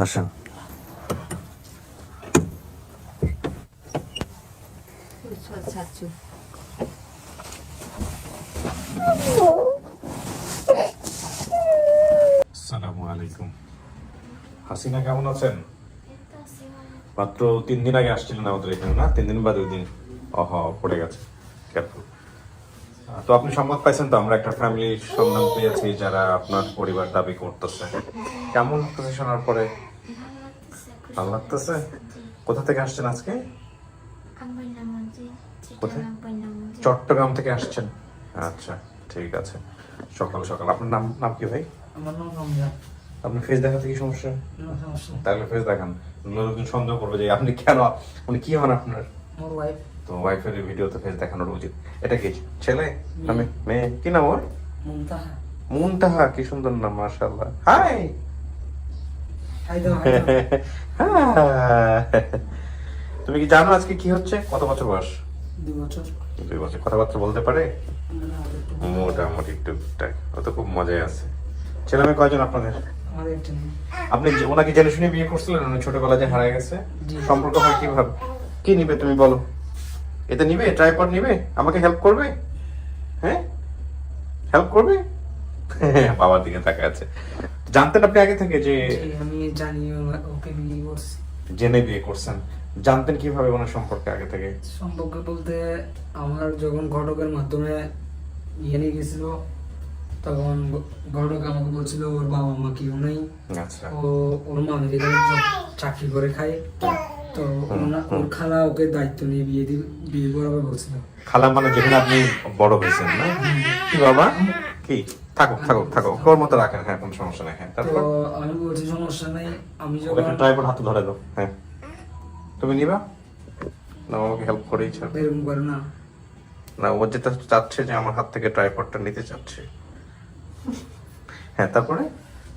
আসেন। আলাইকুম। হাসিনা কেমন আছেন? মাত্র তিন দিন আগে আসছিলেন আমাদের এখানে, না? তিন দিন বা দুই দিন অহ পড়ে গেছে। তো আপনি সংবাদ পাইছেন তো, আমরা একটা ফ্যামিলির সন্ধান পেয়েছি যারা আপনার পরিবার দাবি করতেছে। কেমন লাগতেছে শোনার পরে? ভালো লাগতেছে? কোথা থেকে আসছেন আজকে? কোথায়? চট্টগ্রাম থেকে আসছেন। আচ্ছা ঠিক আছে। সকাল সকাল। আপনার নাম নাম কি ভাই? আমার নাম রমজান। আপনার ফেস দেখাতে কি সমস্যা। তাহলে ফেস দেখান। লোকজন সন্দেহ করবে যে আপনি কেন উনি কি হন আপনার? আমার ওয়াইফ তো ওয়াইফের ভিডিওতে ফেস দেখানোর উচিত। এটা কি ছেলে? আমি মেয়ে। কি নাম ওর? মুনতাহা। কি সুন্দর নাম মাশাআল্লাহ। হাই তুমি কি জানো আজকে কি হচ্ছে? কত বছর বয়স? দুই বছর। দুই বছর। কথাবার্তা বলতে পারে? মোটামুটি টুকটাক ও তো খুব মজায় আছে। ছেলে মেয়ে কয়জন আপনাদের? আপনি ওনাকে জেনে শুনে বিয়ে করছিলেন উনি ছোটবেলা যে হারায় গেছে সম্পর্ক হয় কীভাবে? কি নিবে তুমি বলো? এটা নিবে? ট্রাইপড নিবে? আমাকে হেল্প করবে? হ্যাঁ? হেল্প করবে? বাবার দিকে তাকায় আছে। জানতেন আপনি আগে থেকে যে আমি জানি ওকে বিয়ে করছি। জেনে বিয়ে করছেন। জানতেন কীভাবে ওনার সম্পর্কে আগে থেকে? সম্পর্কে বলতে আমার যখন ঘটকের মাধ্যমে ইয়ে নিয়ে গেছিল তখন ঘটক আমাকে বলছিল ওর বাবা মা কেউ নেই। আচ্ছা। ও ওর চ- চাকরি করে খায়। তো ওনা- ওর খালা ওকে দায়িত্ব নিয়ে বিয়ে বিয়ে করাবে বলছিল। খালা মানে যেখানে আপনি বড় হয়েছেন না? কি বাবা? কি? থাকো থাকো থাকো। ওর মতো রাখেন হ্যাঁ কোনো সমস্যা নেই হ্যাঁ তো তারপর আমি বলছি সমস্যা নেই আমি যখন ট্রাইপড হাতে ধরে দাও হ্যাঁ। তুমি নিবা? না আমাকে হেল্প করেই এরকম করে না। না ও যেটা চাচ্ছে যে আমার হাত থেকে ট্রাইপডটা নিতে চাচ্ছে। হ্যাঁ তারপরে?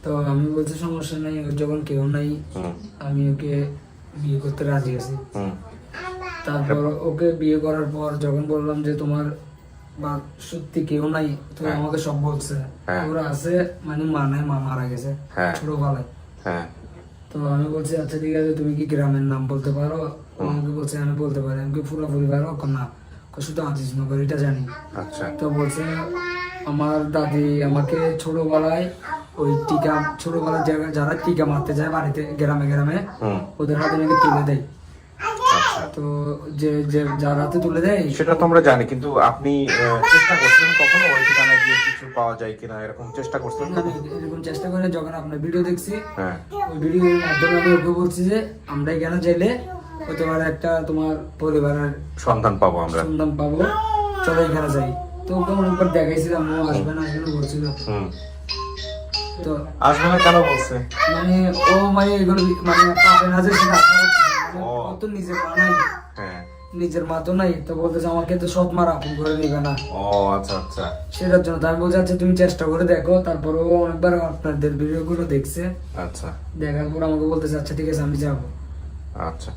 তো আমি বলছি সমস্যা নেই ওর যখন কেউ নাই হুম। আমি ওকে বিয়ে করতে রাজি আছি। হুম। তারপর ওকে বিয়ে করার পর যখন বললাম যে তোমার বা সত্যি কেউ নাই তো হ্যাঁ। আমাকে সব বলছে। হ্যাঁ। ওরা আছে মানে মা নাই মা মারা গেছে হ্যাঁ। ছোটবেলায়। তো আমি বলছি আচ্ছা ঠিক আছে তুমি কি গ্রামের নাম বলতে পারো? আমাকে বলছে আমি বলতে পারি। আমি পুরোপুরি পারো? না। শুধু আজিজ নগর এটা জানি। আচ্ছা। তো বলছে আমার দাদি আমাকে ছোটবেলায় ওই টিকা ছোটবেলায় যারা- যারা টিকা মারতে যায় বাড়িতে গ্রামে গ্রামে ওদের হাতে নাকি তুলে দেয়। তো যে যে যার হাতে তুলে দেয় সেটা তো আমরা জানি কিন্তু আপনি চেষ্টা করছিলেন কখনো? ওই ঠিকানায় গিয়ে কিছু পাওয়া যায় কিনা এরকম চেষ্টা করছিলেন এরকম চেষ্টা করে যখন আপনার ভিডিও দেখছি হ্যাঁ। ওই ভিডিওর মাধ্যমে আমি ওকে বলছি যে আমরা এখানে চাইলে হতে পারে একটা তোমার পরিবারের সন্ধান পাবো আমরা। সন্ধান পাবো চলো এখানে যাই। তো ওকে অনেকবার দেখাইছিলাম ও আসবে না আসবে না বলছিল। হুম। তো আসবে না কেন বলছে? মানে ও মানে এগুলো মানে পাবে না যে সে আশা করছে না। মানে ও। ও তো নিজের মা নাই। হ্যাঁ। নিজের মা তো নাই তো বলতেছে আমাকে তো সৎ মার আপন করে নিবে না। ও আচ্ছা আচ্ছা। সেটার জন্য তাই বলছে আচ্ছা তুমি চেষ্টা করে দেখো। তারপরে ও অনেকবার আপনাদের ভিডিও গুলো দেখছে। আচ্ছা। দেখার পর আমাকে বলতেছে আচ্ছা ঠিক আছে আমি যাব। আচ্ছা।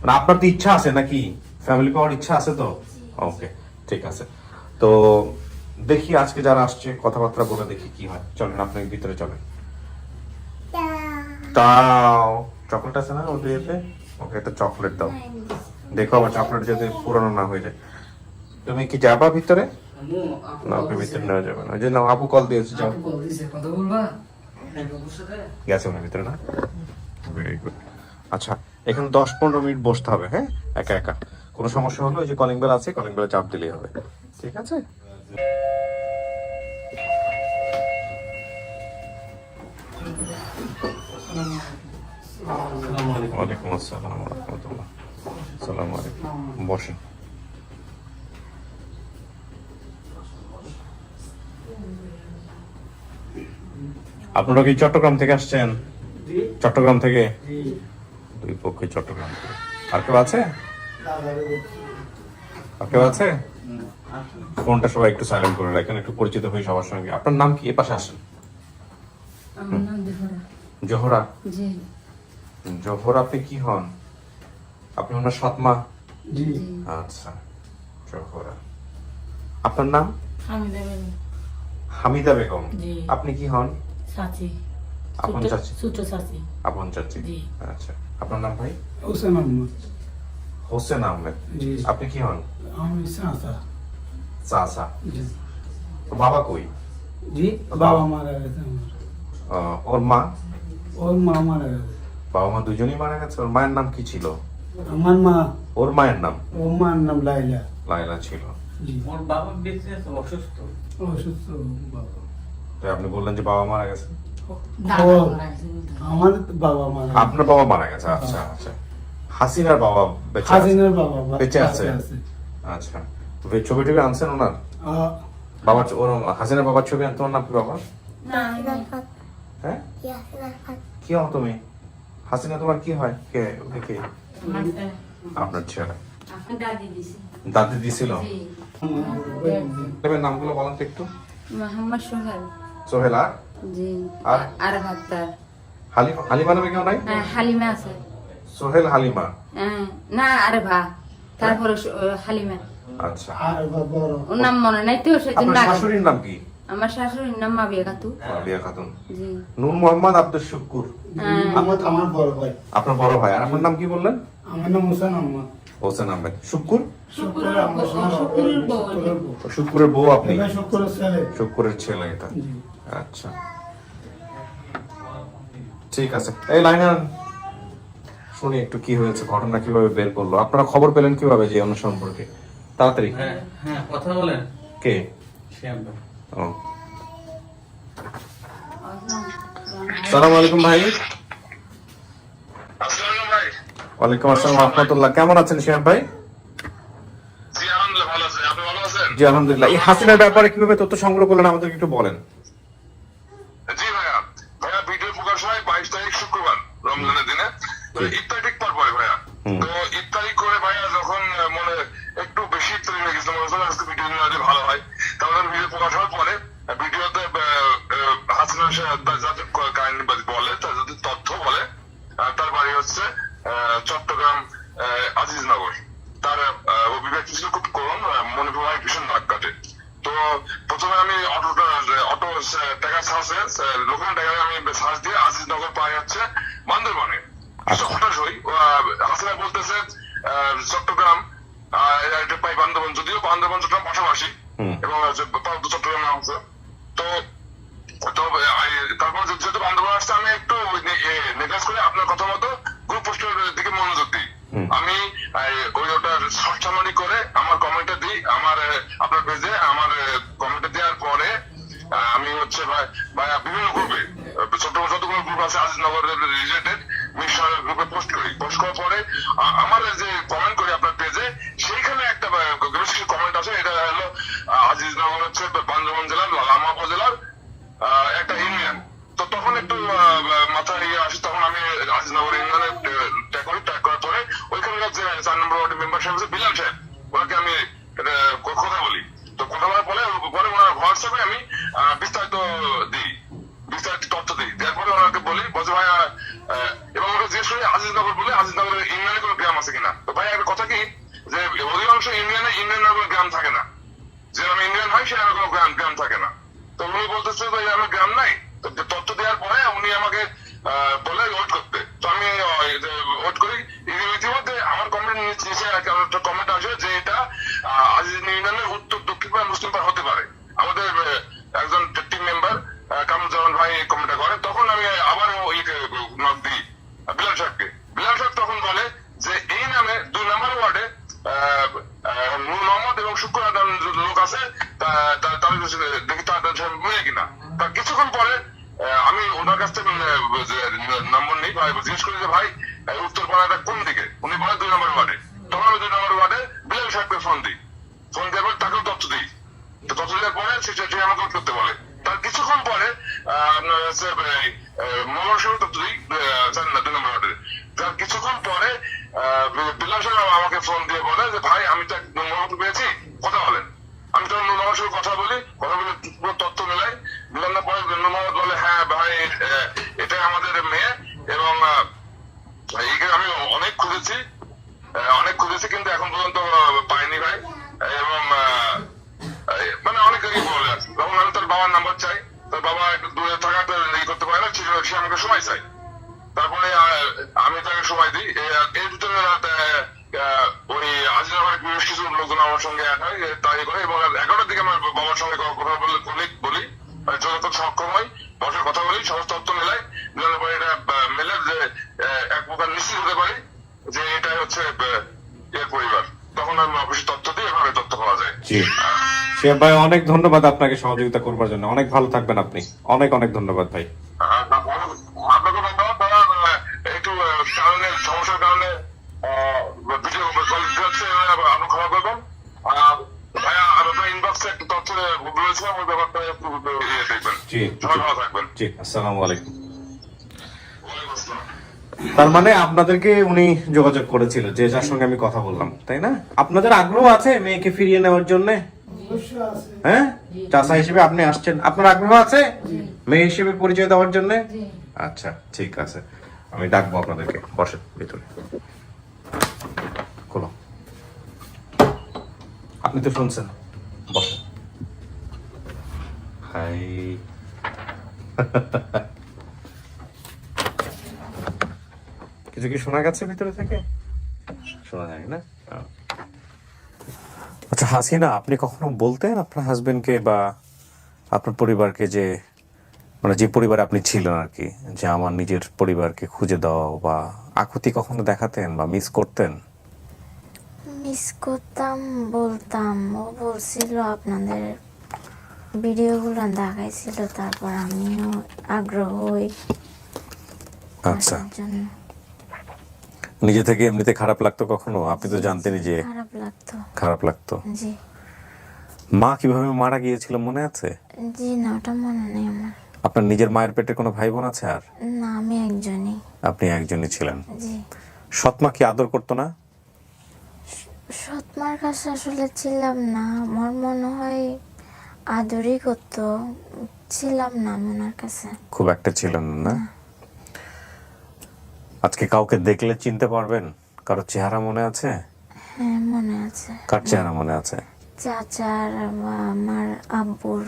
মানে আপনার তো ইচ্ছা আছে নাকি? ফ্যামিলি পাওয়ার ইচ্ছা আছে তো? ওকে ঠিক আছে। তো দেখি আজকে যারা আসছে কথাবার্তা বলে দেখি কি হয়। চলেন আপনি ভিতরে চলেন। তাও চকলেট আছে না ওদের ওকে একটা চকলেট দাও। দেখো আবার চকলেট যাতে পুরনো না হয়ে যায়। তুমি কি যাবা ভিতরে? না ওকে ভিতরে নেওয়া যাবে না। ওই যে না আপু কল দিয়েছে যাও? গেছে ওনার ভিতরে না? ভেরি গুড আচ্ছা এখানে দশ পনেরো মিনিট বসতে হবে হ্যাঁ? একা একা। কোনো সমস্যা হলে ওই যে কলিং বেল আছে কলিং বেলে চাপ দিলেই হবে। ঠিক আছে? ওয়ালাইকুম আসসালাম রহমতুল্লাহ আসসালামু আলাইকুম। বসেন। আপনারা কি চট্টগ্রাম থেকে আসছেন? চট্টগ্রাম থেকে? দুই পক্ষে চট্টগ্রাম থেকে। আর কেউ আছে? আর কেউ আছে? ফোনটা সবাই একটু সাইলেন্ট করে রাখেন একটু পরিচিত হই সবার সঙ্গে। আপনার নাম কি? এ পাশে আসেন। আমার জোহরা? জি। জোহর আপনি কি হন? আপনি ওনার সৎমা? জি। আচ্ছা জোহরা। আপনার নাম? আমি দেবেন হামিদা বেগম? আপনি কি হন? আপন চাচি। ছোট চাচি। আপন চাচি। জি। আচ্ছা আপনার নাম ভাই? হোসেন আহমদ। হোসেন আহমেদ। জি। আপনি কি হন? আমি চাচা। চাচা। জি। তো বাবা কই? জি বাবা মারা গেছে আমার। ওর মা? ওর মা মারা গেছে। বাবা মা দুজনেই মারা গেছে? ওর মায়ের নাম কি ছিল? আমার মা। ওর মায়ের নাম? ওর মায়ের নাম লাইলা লাইলা ছিল। ওর বাবা বেঁচে আছে অসুস্থ। অসুস্থ বাবা। তো আপনি বললেন যে বাবা মারা গেছে? হয়। আমার বাবা মারা আপনার বাবা মারা গেছে আচ্ছা আচ্ছা। হাসিনার বাবা বেঁচে হাসিনের বাবা বেঁচে আছে? আচ্ছা। তো এই ছবি টবি আনছেন ওনার? আহ, বাবার ওর হাসিনার বাবার ছবি আনতে ওর নাম কি বাবা? না হ্যাঁ? কি হও তুমি? হাসিনা তোমার কি হয়? কে? ওকে কে? আপনার ছেলে। দাদি দিছিল? নামগুলো বলেন তো একটু। মোহাম্মদ সোহেল। সোহেলা জি। আর? আর হালিমা হালিমা নামে কেউ নাই? হ্যাঁ হালিমা আছে। সোহেল হালিমা। হ্যাঁ, না আরে ভা। তারপরে হালিমা। আচ্ছা। আর বা- বড়। ওর নাম মনে নাই তো সেজন্য শাশুড়ির নাম কি? আমার শাশুড়ির নাম মাবিয়া খাতু রাবিয়া খাতুন। জি। নূর মোহাম্মদ আব্দুল শুকুর হ্যাঁ, আমার আমার বড় ভাই। আপনার বড় ভাই। আর আপনার নাম কি বললেন? আমার নাম হোসেন আহমদ। হোসেন আহমেদ। শুকুর শুক্রের বউ। আপনি? শুক্রের ছেলে। এটা। আচ্ছা। ঠিক আছে। এই লাইনার শুনি একটু কি হয়েছে ঘটনা কীভাবে বের করল? আপনারা খবর পেলেন কীভাবে যে অনুষ্ঠান সম্পর্কে? তাড়াতাড়ি। হ্যাঁ হ্যাঁ কথা বলেন। কে? শ্যাম সালাম আলাইকুম ভাই। ওয়ালাইকুম আসসালাম রহমতুল্লাহ। কেমন আছেন শ্যাম ভাই? জি আলহামদুলিল্লাহ ভালো আছি। আপনি ভালো আছেন? জি আলহামদুলিল্লাহ। এই হাসিনার ব্যাপারে কীভাবে তথ্য সংগ্রহ করলেন আমাদেরকে একটু বলেন। জি ভাইয়া। ভাইয়া ভিডিও প্রকাশ হয় বাইশ তারিখ শুক্রবার রমজানের দিনে। তো ইফতার ঠিক পর পরে ভাইয়া। তো ইফতারি করে ভাইয়া যখন মনে একটু বেশি ইফতারি হয়ে মনে হচ্ছিল আজকে ভিডিও নিলে ভালো হয়। তাহলে ভিডিও প্রকাশ হওয়ার যাতে ক- কাহিনী বলে তার তথ্য বলে তার বাড়ি হচ্ছে চট্টগ্রাম আজিজনগর। তার অভিব্যক্তি ছিল খুব করুন মনে প্রবাহ ভীষণ দাগ কাটে। তো প্রথমে আমি অটোটা অটো টাকা সার্চে লোকাল টাকা আমি সার্চ দিয়ে আজিজনগর পাই হচ্ছে বান্দরবানে। আচ্ছা। হঠাৎ হই। হাসিনা বলতেছে চট্টগ্রাম এটা পাই বান্দরবান। যদিও বান্দরবান চট্টগ্রাম পাশাপাশি এবং চট্টগ্রাম অংশ। তো তো তারপর যেহেতু বান্দরবান আসছে আমি একটু নেগলেক্ট করে আপনার কথা মতো গ্রুপ পোস্টের দিকে মনোযোগ দিই। আমি ওই ওটার শর্ট সামারি করে আমার কমেন্টে দিই আমার আপনার পেজে আমার কমেন্টে দেওয়ার পরে আমি হচ্ছে ভাই ভাই বিভিন্ন গ্রুপে ছোট যতগুলো গ্রুপ আছে আজিজনগর রিলেটেড মিশনের গ্রুপে পোস্ট করি। পোস্ট করার পরে আমার যে কমেন্ট করি আপনার পেজে সেইখানে একটা কমেন্ট আছে এটা হলো আজিজনগর হচ্ছে বান্দরবান জেলার লামা উপজেলার একটা ইউনিয়ন। তো তখন একটু মাথায় ইয়ে আসে, তখন আমি আজিজনগর ইউনিয়নে ট্যাগ করি ট্যাগ করার পরে ওইখানকার যে চার নম্বর ওয়ার্ডের মেম্বার সাহেব আছে, বিলাল সাহেব, ওনাকে আমি কথা বলি। তো কথা বলার পরে পরে ওনার হোয়াটসঅ্যাপে আমি বিস্তারিত দিই, বিস্তারিত তথ্য দিই। দেওয়ার পরে ওনাকে বলি, বলছে, ভাই এবং ওরা জিজ্ঞেস করি আজিজনগর বলে আজিজনগরের ইউনিয়নে কোনো গ্রাম আছে কিনা? তো ভাই একটা কথা কি? যে অধিকাংশ ইউনিয়নে ইউনিয়নের কোনো গ্রাম থাকে না। যেরকম ইন্ডিয়ান হয়, সেরকম কোনো গ্রাম গ্রাম থাকে না। তো বলতেছে ভাই আমার গ্রাম নাই তথ্য দেওয়ার পরে উনি আমাকে বলে ওয়েট করতে। তো আমি ওয়েট করি। ইতিমধ্যে আমার কমেন্ট নিচে একটা কমেন্ট আসে যে এটা আজিজ ইউনিয়নের উত্তর, দক্ষিণ পাড়া মুসলিম পাড়া হতে পারে। আমাদের একজন টিম মেম্বার কামরুজ্জামান ভাই কমেন্টটা করে। তখন আমি আবার ওই নক দিই, বিলাল সাহেবকে বিলাল সাহেব তখন বলে যে এই নামে দুই নম্বর ওয়ার্ডে নূর মোহাম্মদ এবং শুক্র আদান লোক আছে তাদের দেখি তাদের সাথে মেয়ে কিনা তা কিছুক্ষণ পরে আহ, আমি ওনার কাছ থেকে উম, যে নম্বর নিই ভাই জিজ্ঞেস করি যে ভাই উত্তরপাড়াটা উত্তর পাড়াটা কোন দিকে উনি বলে দুই নম্বর ওয়ার্ডে তখন আমি দুই নম্বর ওয়ার্ডে বিলাল সাহেবকে ফোন দিই ফোন দেওয়ার পর তাকেও তথ্য দিই তো তথ্য দেওয়ার পরে সে সে আমাকে উত্তর করতে বলে তার কিছুক্ষণ পরে আহ, আপনার হচ্ছে মোহাম্মদ সাহেব তথ্য দিই আহ, চার না দুই নম্বর ওয়ার্ডে তার কিছুক্ষণ পরে আহ, বিলাল সাহেব আমাকে ফোন দিয়ে বলে যে ভাই আমি তো এক মোহাম্মদ পেয়েছি কথা বলেন আমি তখন নুর মোহাম্মদ সাথে কথা বলি কথা বলে পুরো তথ্য মেলাই মিলানোর পরে নুর মোহাম্মদ বলে হ্যাঁ ভাই আহ, এটাই আমাদের মেয়ে এবং আহ, একে আমি অনেক খুঁজেছি আহ, অনেক খুঁজেছি কিন্তু এখন পর্যন্ত আহ, পাইনি ভাই এবং আহ, এই, মানে অনেক আগে বলে আর কি। তখন আমি তার বাবার নাম্বার চাই। তার বাবা একটু দূরে থাকাতে ই করতে পারে না সে আমাকে সময় চাই। তারপরে আমি তাকে সময় দিই। এর ভিতরে ওই আজিরাবাদ বেশ কিছু লোকজন আমার সঙ্গে এক হয় তাই করে এবং এগারোটার দিকে আমার বাবার সঙ্গে কথা বলে বলি বলি। যতক্ষণ সক্ষম হই বসে কথা বলি সমস্ত তথ্য মেলাই। মেলার পরে এটা মেলে যে এক প্রকার নিশ্চিত হতে পারি যে এটাই হচ্ছে এর পরিবার। তখন আমি অফিসে তথ্য দিই এভাবে তথ্য পাওয়া যায়। জি ভাই, অনেক ধন্যবাদ আপনাকে সহযোগিতা করবার জন্য। অনেক ভালো থাকবেন আপনি। অনেক অনেক ধন্যবাদ ভাই। তার মানে আপনাদেরকে উনি যোগাযোগ করেছিল, যে যার সঙ্গে আমি কথা বললাম, তাই না? আপনাদের আগ্রহ আছে মেয়েকে ফিরিয়ে নেওয়ার জন্য? হ্যাঁ? চাষা হিসেবে আপনি আসছেন। আপনার আগ্রহ আছে? মেয়ে হিসেবে পরিচয় দেওয়ার জন্য? আচ্ছা ঠিক আছে। আমি ডাকবো আপনাদেরকে। বসেন ভিতরে। খোলো। আপনি তো শুনছেন। বসেন। হাই। কিছু কি শোনা গেছে ভিতরে থেকে? শোনা যায় না। আচ্ছা হাসিনা আপনি কখনো বলতেন আপনার হাজবেন্ডকে বা আপনার পরিবারকে যে মানে যে পরিবারে আপনি ছিলেন আর কি যে আমার নিজের পরিবারকে খুঁজে দাও বা আকুতি কখনো দেখাতেন বা মিস করতেন? মিস করতাম বলতাম। ও বলছিল আপনাদের ভিডিওগুলো দেখাইছিল তারপর আমিও আগ্রহ হই আচ্ছা। নিজে থেকে এমনিতে খারাপ লাগতো কখনো? আপনি তো জানতেনই যে লাগতো। খারাপ লাগতো? জি। মা কীভাবে মারা গিয়েছিল মনে আছে? জি না ওটা মনে নেই আমার। আপনার নিজের মায়ের পেটে কোনো ভাই বোন আছে আর? না আমি একজনই। আপনি একজনই ছিলেন। জি। সৎমা কি আদর করতো না? সৎমার কাছে আসলে ছিলাম না। আমার মনে হয় আদরই করতো। ছিলাম না ওনার কাছে। খুব একটা ছিলেন না। আজকে কাউকে দেখলে চিনতে পারবেন? কারও চেহারা মনে আছে? হ্যাঁ মনে আছে। কার চেহারা মনে আছে? চাচার বা আমার আব্বুর।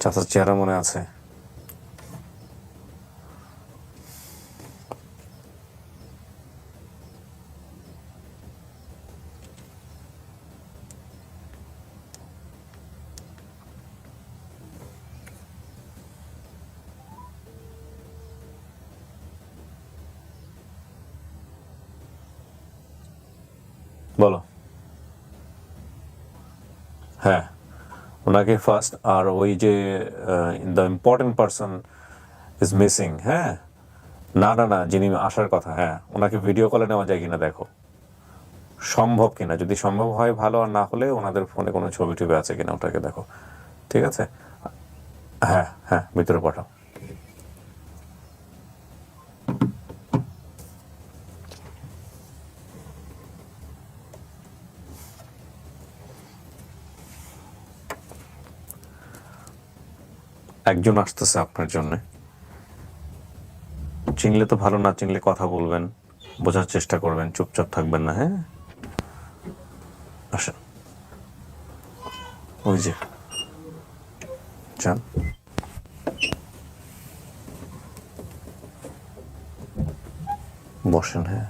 চাচার চেহারা মনে আছে? ওনাকে ফার্স্ট আর ওই যে the important person is missing হ্যাঁ? না না না, যিনি আসার কথা হ্যাঁ ওনাকে ভিডিও কলে নেওয়া যায় কিনা, দেখো। সম্ভব কিনা? যদি সম্ভব হয়, ভালো, আর না হলে ওনাদের ফোনে কোনো ছবি টুবি আছে কিনা, ওটাকে দেখো। ঠিক আছে? হ্যাঁ হ্যাঁ ভিতরে পাঠাও। একজন আসতেছে আপনার জন্য। চিনলে তো ভালো, না চিনলে কথা বলবেন, বোঝার চেষ্টা করবেন, চুপচাপ থাকবেন না হ্যাঁ? আসেন। ওই যে, যান। বসেন হ্যাঁ।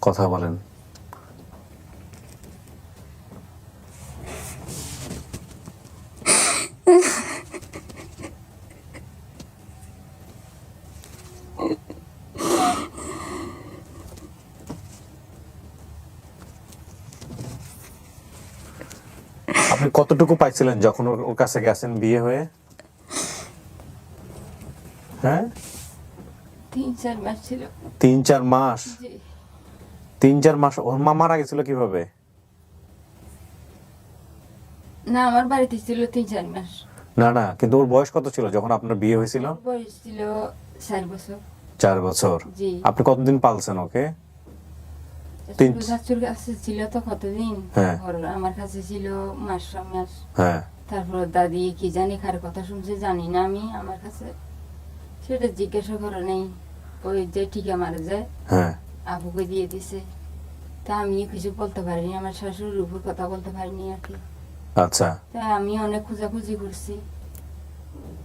কথা বলেন। আপনি কতটুকু পাইছিলেন যখন ওর ওর কাছে গেছেন বিয়ে হয়ে? হ্যাঁ? তিন চার মাস ছিল। তিন চার মাস? তিন চার মাস? ওর মা মারা গেছিল কীভাবে? না আমার বাড়িতে ছিল তিন চার মাস। না না কিন্তু ওর বয়স কত ছিল যখন আপনার বিয়ে হয়েছিল? বয়স ছিল চার বছর। চার বছর। জি। আপনি কতদিন পালছেন ওকে? তিন- শাশুর কাছে ছিল তো কতদিন। হ্যাঁ। আমার কাছে ছিল মাস মাস। হ্যাঁ। তারপর দাদি কি জানি কার কথা শুনছে জানি না আমি আমার কাছে সেটা জিজ্ঞাসা করে নেই। ওই যে ঠিকা মারা যায়। হ্যাঁ। আবুকে দিয়ে দিছে। তা আমি কিছু বলতে পারিনি আমার শাশুড়ির উপর কথা বলতে পারিনি আর কি। আচ্ছা। তা আমি অনেক খোঁজাখুঁজি করছি।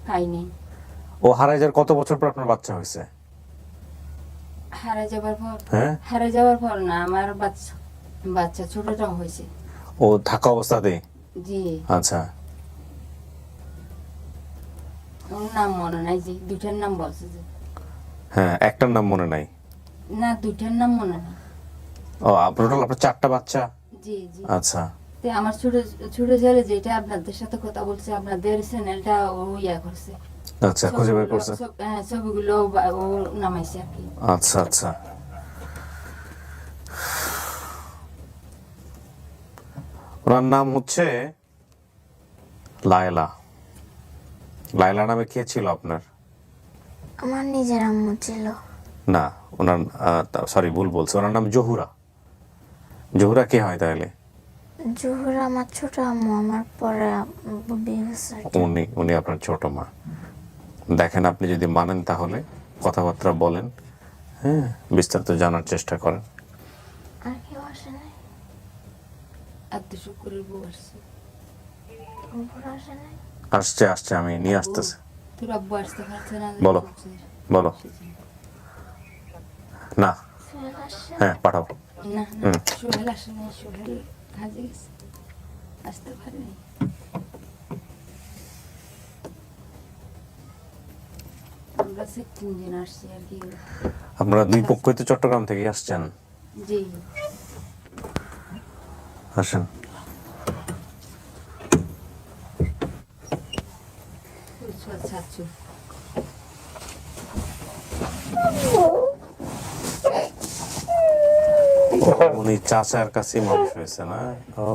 পাইনি। ও হারাই যাওয়ার কত বছর পর আপনার বাচ্চা হয়েছে? হারা যাবার পর হ্যাঁ? হারা যাওয়ার পর না আমার বাচ্চা বাচ্চা ছোটটা হয়েছে। ও থাকা অবস্থাতে জি। আচ্ছা। ওর নাম মনে নাই যে দুটার নাম বলছে যে। হ্যাঁ একটার নাম মনে নাই? না দুটার নাম মনে নাই। ও টোটাল আপনার চারটা বাচ্চা? জি জি। আচ্ছা। তো আমার ছোট ছোট ছেলে যেটা আপনাদের সাথে কথা বলছে আপনাদের চ্যানেলটা ও ইয়া করছে। আচ্ছা খুঁজে বের করছে। ছব- হ্যাঁ, ছবিগুলো ও নামাইছে আর কি। আচ্ছা আচ্ছা। ওনার নাম হচ্ছে লায়লা। লায়লা নামে কে ছিল আপনার? আমার নিজের আম্মু ছিল। না ওনার সরি ভুল বলছে। ওনার নাম জহুরা। জহুরা কে হয় তাহলে? জহুর আমার ছোট আম্মু আমার পরে উনি উনি আপনার ছোট মা। দেখেন আপনি যদি মানেন তাহলে কথাবার্তা বলেন হ্যাঁ বিস্তারিত জানার চেষ্টা করেন। আর কেউ আসে নাই? আত্মীয় শুক্রের বউ আসছে। আসছে আসছে আমি নিয়ে আসতেছি। তোর আব্বু আসতে পারছে না বলো। বলো। না। হ্যাঁ পাঠাও। না না হুম। গেছে আসতে পারেনি আমরা সে তিনজন আসছি আর কি। আপনারা দুই পক্ষই তো চট্টগ্রাম থেকে আসছেন। জি। আসেন। আচ্ছা আচ্ছা উনি চাচার কাছে মানুষ হয়েছে না ও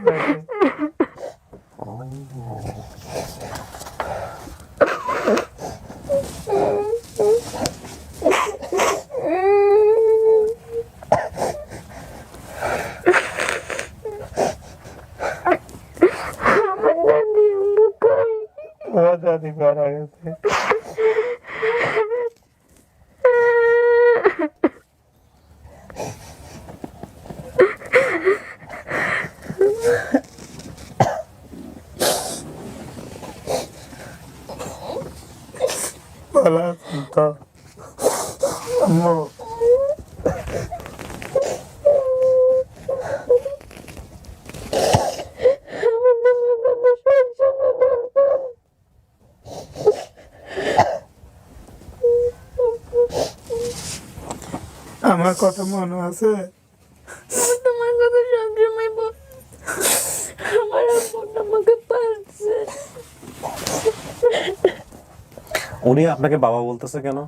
ভালো আমার কথা মনে আছে? তোমার কথা সবসময় বল। আমার আমাকে পালছে। উনি আপনাকে বাবা বলতেছে কেন?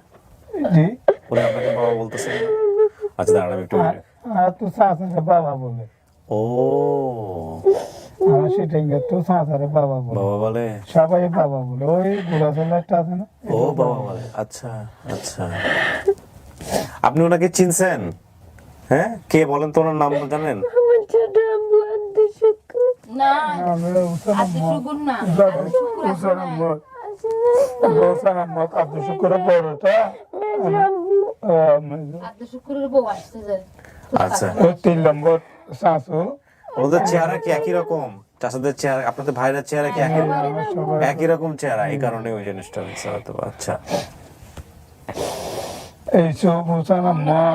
জি। উনি আপনাকে বাবা বলতেছে কেন? আচ্ছা দাঁড়ান একটু আর তো সাঁতারে বাবা বলে। ও। আমার সেটাই তো সাঁতারে বাবা বলে। বাবা বলে? সবাই বাবা বলে। ওই ছেলে একটা আছে না? ও বাবা বলে। আচ্ছা আচ্ছা। আপনি ওনাকে চিনছেন? হ্যাঁ? কে বলেন তো ওনার নাম জানেন? আচ্ছা। ওই তিন নম্বর শাশু। ওদের চেহারা কি একই রকম? চাষাদের চেহারা আপনাদের ভাইয়ের চেহারা কি একই একই রকম চেহারা এই কারণে ওই জিনিসটা হয়েছে হয়তো আচ্ছা। এইসব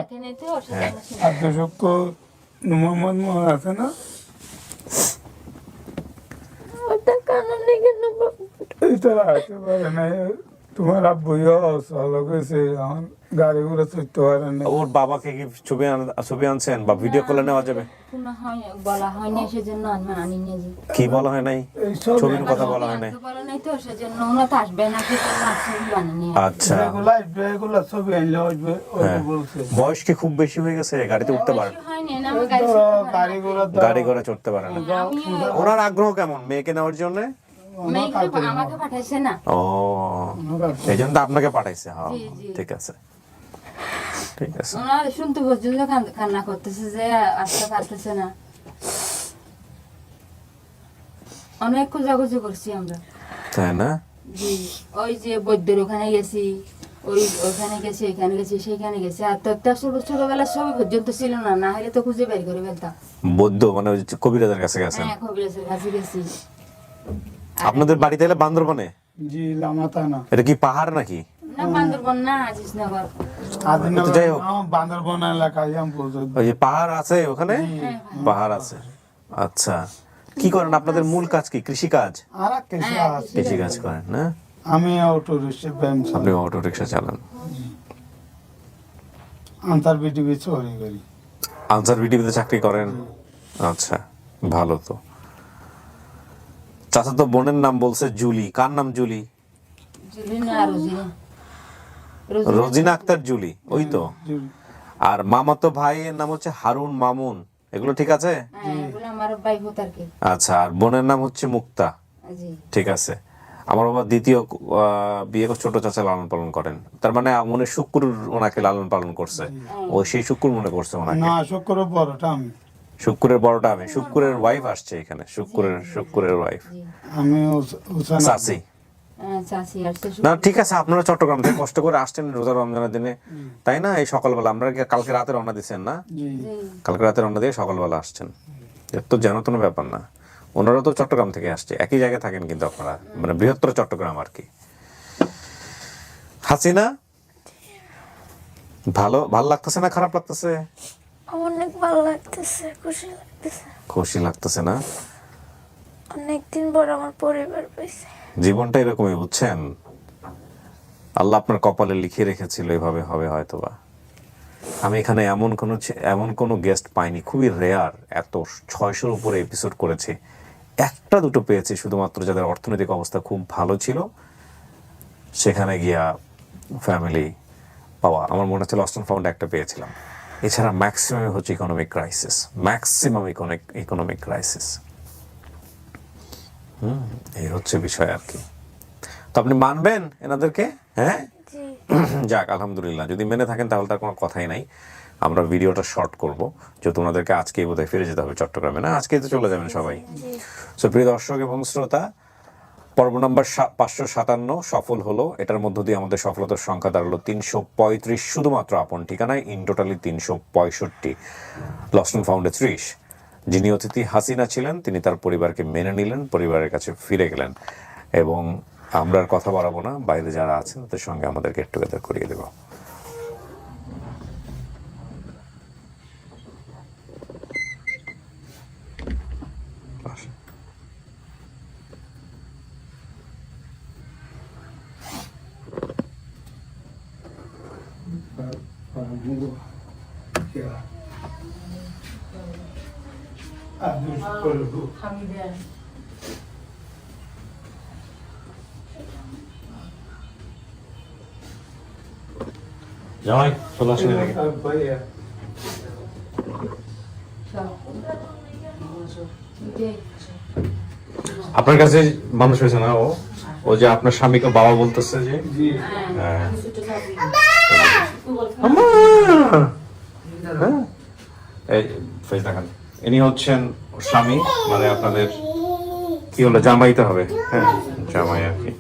এখানে তো আব্দুল শুকুর মোহাম্মদ মোহন আছে না তোমার আব্বুইও অসহল হয়েছে এখন গাড়ি ঘোড়া চড়তে পারে না। ওর বাবাকে কি ছবি ছবি আনছেন বা ভিডিও কলে নেওয়া যাবে? হয় সেজন্য আমি আনি কি বলা হয় নাই? ছবির কথা বলা হয় নাই? আনতে নাই তো সেজন্য ওনা তো আসবে না সেজন্য ছবি বানিয়ে আচ্ছা। এগুলা আসবে ছবি আনলে আসবে হ্যাঁ। বলছে। বয়স কি খুব বেশি হয়ে গেছে? গাড়িতে উঠতে পারে গাড়ি। ঘোড়া চড়তে পারে না। ওনার আগ্রহ কেমন মেয়েকে নেওয়ার জন্য? আমাকে পাঠাইছে না। ও এই জন্য তো আপনাকে পাঠাইছে হ্যাঁ। ঠিক আছে। ঠিক আছে। ওনার শুনতে পর্যন্ত কান্না করতেছে যে আসতে পারতেছে না। অনেক খোঁজাখুঁজি করছি আমরা। তাই না? জি ওই যে বৈদ্যর ওখানে গেছি ওই ওখানে গেছি এখানে গেছি সেইখানে গেছি। আর তো একটা ছোট ছোটবেলা সবই পর্যন্ত ছিল না না হলে তো খুঁজে বের করে ফেলতাম। বৌদ্ধ মানে ওই যে কবিরাজের কাছে গেছেন? হ্যাঁ কবিরাজের কাছে গেছি। আপনাদের বাড়িতে এলে বান্দরবনে? জি লামাতানা। এটা কি পাহাড় নাকি? যাই হোক। বান্দরবন এলাকায় ওই পাহাড় আছে ওখানে? পাহাড় আছে। আচ্ছা। কি করেন? আপনাদের মূল কাজ কি? কৃষি কাজ আর কৃষি কাজ করেন না? আমি অটো রিক্সা আপনি অটো রিক্সা চালান। আন্তর বিটিভি চুরি করি। আনসার বিটিভিতে চাকরি করেন? আচ্ছা ভালো তো। চাচা তো বোনের নাম বলছে জুলি। কার নাম জুলি? জুলি না রোজিনা আক্তার জুলি ওই তো। আর মামাতো ভাইয়ের নাম হচ্ছে হারুন মামুন। এগুলো ঠিক আছে? হ্যাঁ এগুলো আমার ভাই হতার কে আচ্ছা আর বোনের নাম হচ্ছে মুক্তা। ঠিক আছে। আমার বাবা দ্বিতীয় বিয়ে করে ছোট চাচা লালন পালন করেন। তার মানে মনে হয় শুক্র ওনাকে লালন পালন করছে। ও সেই শুক্র মনে করছে ওনাকে। না শুক্র বড়টা আমি। শুক্রের বড়টা আমি। শুক্রের ওয়াইফ আসছে এখানে। শুক্রের শুক্রের ওয়াইফ জি। আমি উস- না ঠিক আছে আপনারা চট্টগ্রাম থেকে কষ্ট করে আসছেন রোজা রমজানের দিনে। তাই না? এই সকালবেলা আমরা কালকে রাতে রওনা দিচ্ছেন না? কালকে রাতে রওনা দিয়ে সকালবেলা আসছেন। এর তো যেন কোনো ব্যাপার না। ওনারা তো চট্টগ্রাম থেকে আসছে। একই জায়গায় থাকেন কিন্তু আপনারা। মানে বৃহত্তর চট্টগ্রাম আর কি। হাসিনা? ভালো? ভালো লাগতেছে না খারাপ লাগতেছে? অনেক ভালো লাগতেছে খুশি লাগতেছে। খুশি লাগতেছে না? অনেকদিন পর আমার পরিবার পেয়েছে জীবনটা এরকমই, বুঝছেন? আল্লাহ আপনার কপালে লিখে রেখেছিল, এভাবে হবে হয়তোবা। আমি এখানে এমন কোনো এমন কোনো গেস্ট পাইনি, খুবই রেয়ার এত ছয়শোর উপরে এপিসোড করেছি। একটা দুটো পেয়েছি, শুধুমাত্র যাদের অর্থনৈতিক অবস্থা খুব ভালো ছিল। সেখানে গিয়া ফ্যামিলি পাওয়া, আমার মনে হচ্ছে লস্টন ফাউন্ড একটা পেয়েছিলাম। এছাড়া ম্যাক্সিমাম হচ্ছে economic crisis maximum economic economic crisis হুম এই হচ্ছে বিষয় আর কি। তো আপনি মানবেন এনাদেরকে? হ্যাঁ? যাক আলহামদুলিল্লাহ। যদি মেনে থাকেন তাহলে তার কোনো কথাই নাই। আমরা ভিডিওটা শর্ট করব। যেহেতু ওনাদেরকে আজকেই বোধহয় ফিরে যেতে হবে চট্টগ্রামে। না আজকেই তো চলে যাবেন সবাই। সো প্রিয় দর্শক এবং শ্রোতা পর্ব নম্বর পাঁচশো সাতান্ন সফল হলো। এটার মধ্য দিয়ে আমাদের সফলতার সংখ্যা দাঁড়াল তিনশো পঁয়ত্রিশ শুধুমাত্র আপন ঠিকানায় ইন টোটালি তিনশো পঁয়ষট্টি। লস্টন ফাউন্ডে ত্রিশ যিনি অতিথি হাসিনা ছিলেন, তিনি তার পরিবারকে মেনে নিলেন, পরিবারের কাছে ফিরে গেলেন। এবং আমরা আর কথা বাড়াবো না, বাইরে যারা আছেন, তাদের সঙ্গে আমাদেরকে গেট টুগেদার করিয়ে দেবো। জামাই চলে। জি আপনার কাছে মানুষ হয়েছে না ও ও যে আপনার স্বামীকে বাবা বলতেছে যে হ্যাঁ। আম্মা! হ্যাঁ? এই ফেস দেখান ইনি হচ্ছেন স্বামী মানে আপনাদের কি হলো জামাইতে হবে। হ্যাঁ জামাই আর কি।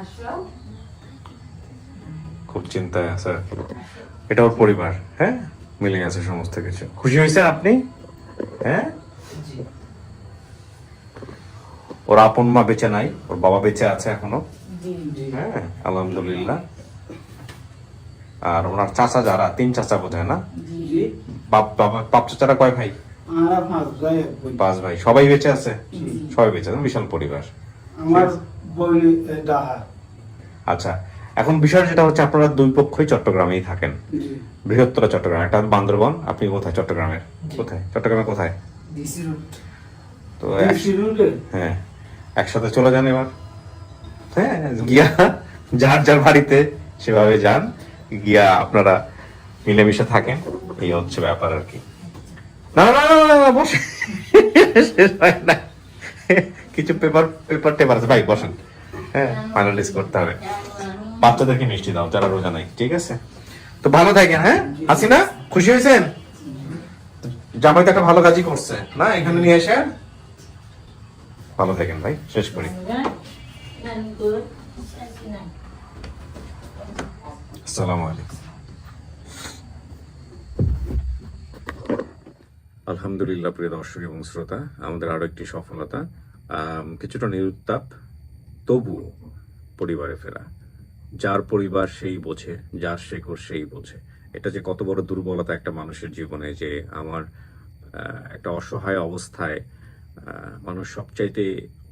আসো। চিন্তায় আছে আর কি। এটা ওর পরিবার হ্যাঁ? মিলে গেছে সমস্ত কিছু। খুশি হয়েছে আপনি? হ্যাঁ? ওর আপন মা বেঁচে নাই ওর বাবা বেঁচে আছে এখনও। হ্যাঁ আলহামদুলিল্লাহ। আর ওনার চাচা যারা তিন চাচা বোধ হয় না বাপ বাবা বাপ চাচারা কয় ভাই? পাঁচ ভাই। পাঁচ সবাই বেঁচে আছে? সবাই বেঁচে আছে বিশাল পরিবার। আমার আচ্ছা এখন বিষয় যেটা হচ্ছে আপনারা দুই পক্ষই চট্টগ্রামেই থাকেন। বৃহত্তর চট্টগ্রাম একটা বান্দরবন আপনি কোথায়? চট্টগ্রামের? কোথায়? চট্টগ্রামে কোথায়? তো হ্যাঁ। একসাথে চলে যান এবার। হ্যাঁ গিয়া যার যার বাড়িতে সেভাবে যান গিয়া আপনারা মিলেমিশে থাকেন। এই হচ্ছে ব্যাপার আর কি। না না না না, বসে। শেষ হয় না। কিছু পেপার পেপার টেপার আছে। ভাই বসেন। হ্যাঁ ফাইনালাইজ করতে হবে। বাচ্চাদেরকে মিষ্টি দাও যারা রোজা নাই ঠিক আছে? তো ভালো থাকেন হ্যাঁ? হাসিনা খুশি হয়েছেন? জামাই তো একটা ভালো কাজই করছে না? এখানে নিয়ে এসে ভালো থাকেন ভাই শেষ করি। আসসালামু আলাইকুম। আলহামদুলিল্লাহ প্রিয় দর্শক এবং শ্রোতা আমাদের আরও একটি সফলতা কিছুটা নিরুত্তাপ তবুও পরিবারে ফেরা। যার পরিবার সেই বোঝে, যার শেকড় সেই বোঝে। এটা যে কত বড় দুর্বলতা একটা মানুষের জীবনে যে আমার একটা অসহায় অবস্থায় মানুষ সবচাইতে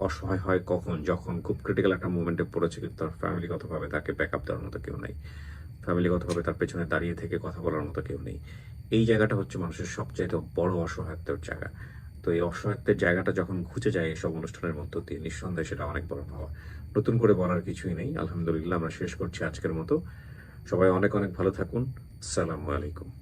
অসহায় হয় কখন? যখন খুব ক্রিটিক্যাল একটা মুভমেন্টে পড়েছে, কিন্তু তার ফ্যামিলিগতভাবে তাকে ব্যাক আপ দেওয়ার মতো কেউ নেই। ফ্যামিলিগতভাবে তার পেছনে দাঁড়িয়ে থেকে কথা বলার মতো কেউ নেই। এই জায়গাটা হচ্ছে মানুষের সবচাইতে বড় অসহায়ত্বের জায়গা। তো এই অসহায়ত্বের জায়গাটা যখন ঘুচে যায় এসব অনুষ্ঠানের মধ্য দিয়ে, নিঃসন্দেহে সেটা অনেক বড় পাওয়া নতুন করে বলার কিছুই নেই। আলহামদুলিল্লাহ, আমরা শেষ করছি আজকের মতো। সবাই অনেক অনেক ভালো থাকুন। সালামু আলাইকুম।